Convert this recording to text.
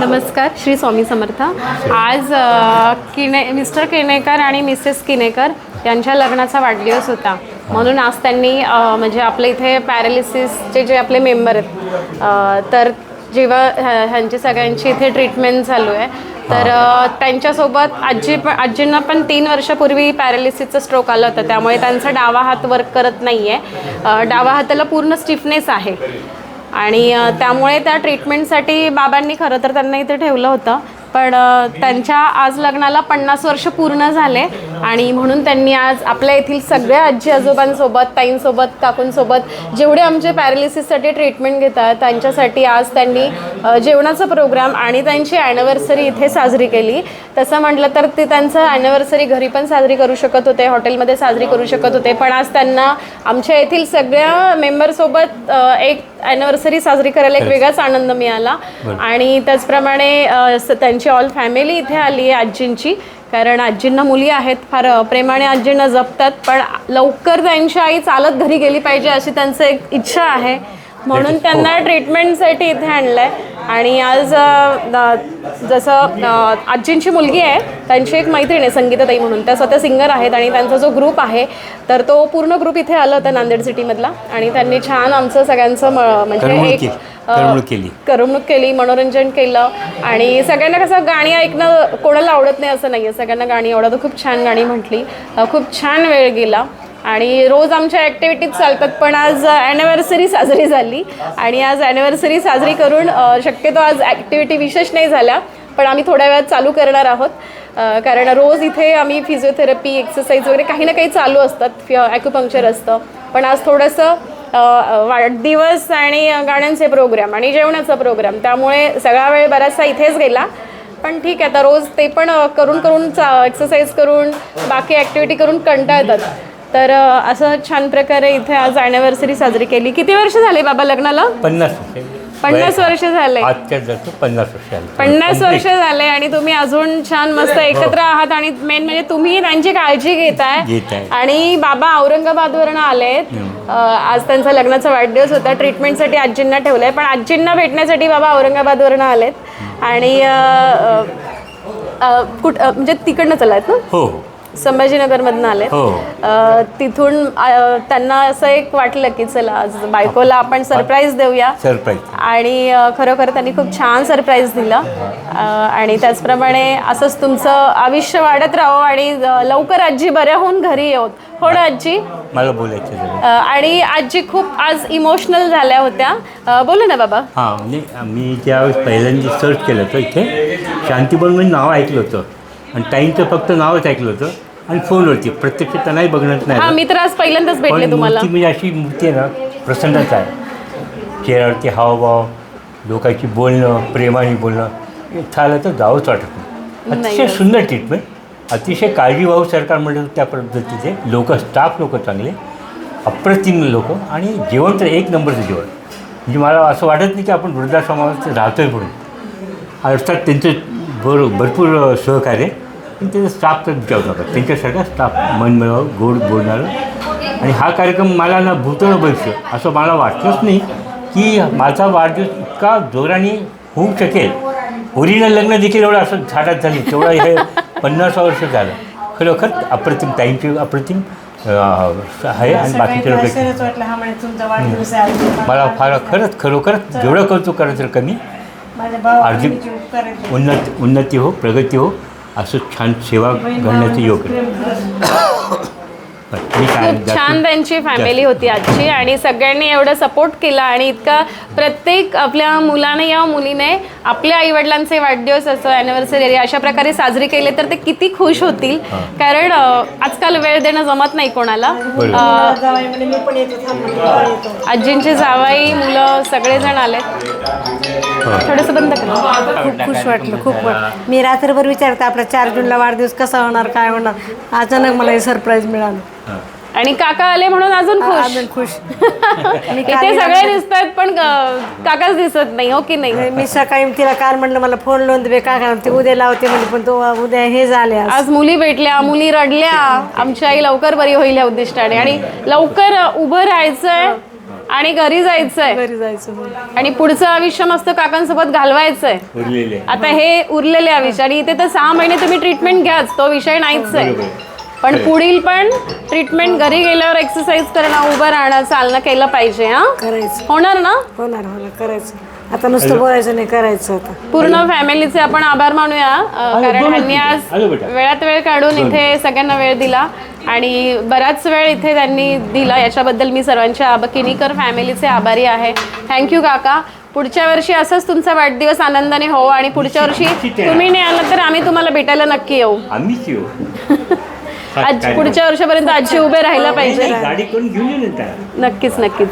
नमस्कार श्री स्वामी समर्थ. आज किने मिस्टर किनेकर आणि मिसेस किनेकर यांच्या लग्नाचा वाढदिवस होता. म्हणून आज त्यांनी म्हणजे आपल्या इथे पॅरालिसिसचे जे आपले मेंबर आहेत तर जेव्हा ह्यांची सगळ्यांची इथे ट्रीटमेंट चालू आहे तर त्यांच्यासोबत आजी पण आजींना पण तीन वर्षापूर्वी पॅरालिसिसचा स्ट्रोक आला होता. त्यामुळे त्यांचा डावा हात वर्क करत नाही आहे डावा हाताला पूर्ण स्टिफनेस आहे. आणि त्यामुळे त्या ट्रीटमेंटसाठी बाबांनी खरं तर त्यांना इथे ठेवलं होतं. पण त्यांच्या आज लग्नाला पन्नास वर्ष पूर्ण झाले. आणि म्हणून त्यांनी आज आपल्या येथील सगळ्या आजी आजोबांसोबत ताईंसोबत काकूंसोबत जेवढे आमचे पॅरालिसिससाठी ट्रीटमेंट घेतात त्यांच्यासाठी आज त्यांनी जेवणाचा प्रोग्राम आणि त्यांची ॲनिव्हर्सरी इथे साजरी केली. तसं म्हटलं तर ते त्यांचं ॲनिव्हर्सरी घरी पण साजरी करू शकत होते हॉटेलमध्ये साजरी करू शकत होते. पण आज त्यांना आमच्या येथील सगळ्या मेंबरसोबत एक ॲनिव्हर्सरी साजरी करायला एक वेगळाच आनंद मिळाला. आणि त्याचप्रमाणे त्यांची ऑल फॅमिली इथे आली आहे आजींची. कारण आजींना मुली आहेत फार प्रेमाने आजींना जपतात पण लवकर त्यांची आई चालत घरी गेली पाहिजे अशी त्यांचं एक इच्छा आहे. म्हणून त्यांना ट्रीटमेंटसाठी इथे आणलं आहे आणि आज जसं आजींची मुलगी आहे त्यांची एक मैत्रीण आहे संगीताताई म्हणून. त्या स्वतः सिंगर आहेत आणि त्यांचा जो ग्रुप आहे तर तो पूर्ण ग्रुप इथे आला होता नांदेड सिटीमधला आणि त्यांनी छान आमचं सगळ्यांचं म- म्हणजे एक करमणूक केली. करमणूक केली मनोरंजन केलं आणि सगळ्यांना कसं गाणी ऐकणं कोणाला आवडत नाही असं नाही आहे सगळ्यांना गाणी आवडत खूप छान गाणी म्हटली. खूप छान वेळ गेला आणि रोज आमच्या ॲक्टिव्हिटीज चालतात पण आज ॲनिव्हर्सरी साजरी झाली आणि आज ॲनिव्हर्सरी साजरी करून शक्यतो आज ॲक्टिव्हिटी विशेष नाही झाल्या पण आम्ही थोड्या वेळात चालू करणार आहोत. कारण रोज इथे आम्ही फिजिओथेरपी एक्सरसाइज वगैरे काही ना काही चालू असतात ॲक्युपंक्चर असतं. पण आज थोडंसं वाढदिवस आणि गाण्यांचे प्रोग्राम आणि जेवणाचा प्रोग्राम त्यामुळे सगळा वेळ बराचसा इथेच गेला. पण ठीक आहे आता रोज ते पण करून करून करून एक्सरसाइज करून बाकी ॲक्टिव्हिटी करून कंटाळतात. तर असं छान प्रकारे इथे आज ॲनिव्हर्सरी साजरी केली. किती वर्ष झाले बाबा लग्नाला? पन्नास पन्नास वर्ष झाले. आजच्या पन्नास वर्ष आले पन्नास वर्ष झाले आणि तुम्ही अजून छान मस्त एकत्र आहात आणि मेन म्हणजे तुम्ही त्यांची काळजी घेताय. घेत आहे आणि बाबा औरंगाबादवरनं आलेत. अ, आज त्यांचा लग्नाचा वाढदिवस होता. ट्रीटमेंटसाठी आजींना ठेवलंय. पण आजींना भेटण्यासाठी बाबा औरंगाबादवरनं आलेत. आणि अ, अ, अ, कुठ अ, म्हणजे तिकडनं चलायत ना? हो हो. संभाजीनगरमधनं आले हो. तिथून अ, त्यांना असं एक वाटलं की चला आज बायकोला आपण सरप्राईज देऊया. सरप्राईज आणि अ, खरोखर त्यांनी खूप छान सरप्राईज दिलं. अ, आणि त्याचप्रमाणे असंच तुमचं आयुष्य वाढत राहो आणि अ, लवकर आजी बऱ्या होऊन घरी येऊत हो ना आजी? मला बोलायचं जरा. अ, आणि आजी खूप आज इमोशनल झाल्या होत्या. अ, बोला ना बाबा. हां म्हणजे मी ज्यावेळेस पहिल्यांदा सर्च केलं होतं इथे शांतीबन म्हणजे नाव ऐकलं होतं. आणि ताईंचं फक्त नावच ऐकलं होतं. आणि फोनवरती प्रत्यक्ष त्यांनाही बघण्यात हा नाही मी तर आज पहिल्यांदाच भेटले तुम्हाला. मूर्ती म्हणजे अशी मूर्ती आहे ना प्रसन्नच आहे. चेहऱ्यावरती हावभाव लोकांची बोलणं प्रेमाने बोलणं हे झालं तर जावंच वाटत नाही. नाही. अतिशय सुंदर ट्रीटमेंट अतिशय काळजीभाऊ सरकार म्हणलं त्या पद्धतीचे लोक स्टाफ लोक चांगले अप्रतिम लोक आणि जेवण तर एक नंबरचं जेवण. म्हणजे मला असं वाटत नाही की आपण वृद्धाश्रमात राहतो आहे म्हणून अर्थात त्यांचं भर भरपूर सहकार्य पण त्याचा स्टाफ तर विचारू नका त्यांच्यासारखा स्टाफ मन मिळावं गोड बोलणारं आणि हा कार्यक्रम मला ना भूतळ भविष्य असं मला वाटलंच नाही की माझा वाढदिवस इतका जोराने होऊ शकेल. ओरिजिनल लग्न देखील एवढं असं झाडात झालं. तेवढं हे पन्नास वर्ष झालं. खरोखर अप्रतिम ताईंची अप्रतिम आहे आणि आहे. आज. मला फार खरंच खरोखरच जेवढं कौतुक करायचं तर कमी आहेत. उन्नत उन्नती हो प्रगती हो. असं छान सेवा घडण्याचं योग आहे. प्रेम करत. बरं, मी काय खूप छान त्यांची फॅमिली होती आजची आणि सगळ्यांनी एवढं सपोर्ट केला आणि इतका प्रत्येक आपल्या मुलाने या मुलीने आपल्या आईवडिलांचे वाढदिवस असो ॲनिव्हर्सरी अशा प्रकारे साजरी केले तर ते किती खुश होतील. कारण आजकाल वेळ देणं जमत नाही कोणाला. आजींचे जावाई मुलं सगळेजण आलेत. थोडंसं बंद करा. खूप खुश वाटलं खूप वाट मी रात्रभर विचारते आपला चार जूनला वाढदिवस कसा होणार काय होणार? अचानक मला हे सरप्राईज मिळालं. आणि काका आले म्हणून अजून खुश. अजून खुश. इथे काल सगळे दिसतात पण काकाच दिसत नाही हो की नाही? मी सकाळी तिला काल म्हणलं मला फोन लावून दे काय काय ते उद्या लावते म्हणजे पण तो उद्या हे झाले आज. आज मुली भेटल्या मुली रडल्या. आमची आई लवकर बरी होईल या उद्दिष्टाने. आणि लवकर उभं राहायचंय आणि घरी जायचंय. घरी जायचं. आणि पुढचं आयुष्य मस्त काकांसोबत घालवायचंय. उरलेले. आता हे उरलेले आयुष्य. आणि इथे तर सहा महिने तुम्ही ट्रीटमेंट घ्याच तो विषय नाहीच आहे. बरोबर. पण पुढील पण ट्रीटमेंट घरी गेल्यावर एक्सरसाइज करणं उभं राहणं चालणं केलं पाहिजे हा? करायचं. होणार ना? होणार होणार करायचं. आता नुसतं बोलायचं नाही करायचं आता. पूर्ण फॅमिलीचे आपण आभार मानूया अं, कारण त्यांनी आज. आलो. वेळात वेळ काढून इथे सगळ्यांना वेळ दिला आणि बराच वेळ इथे त्यांनी दिला. याच्याबद्दल मी सर्वांच्या आब किनीकर फॅमिलीचे आभारी आहे. थँक्यू काका. पुढच्या वर्षी असंच तुमचा वाढदिवस आनंदाने हो आणि पुढच्या वर्षी. तुम्ही नाही आलात तर आम्ही तुम्हाला भेटायला नक्की येऊ. आम्हीच येऊ. आज पुढच्या वर्षापर्यंत आजी उभे राहायला पाहिजे. गाडी करून घेऊन येऊ नंतर. नक्कीच नक्कीच.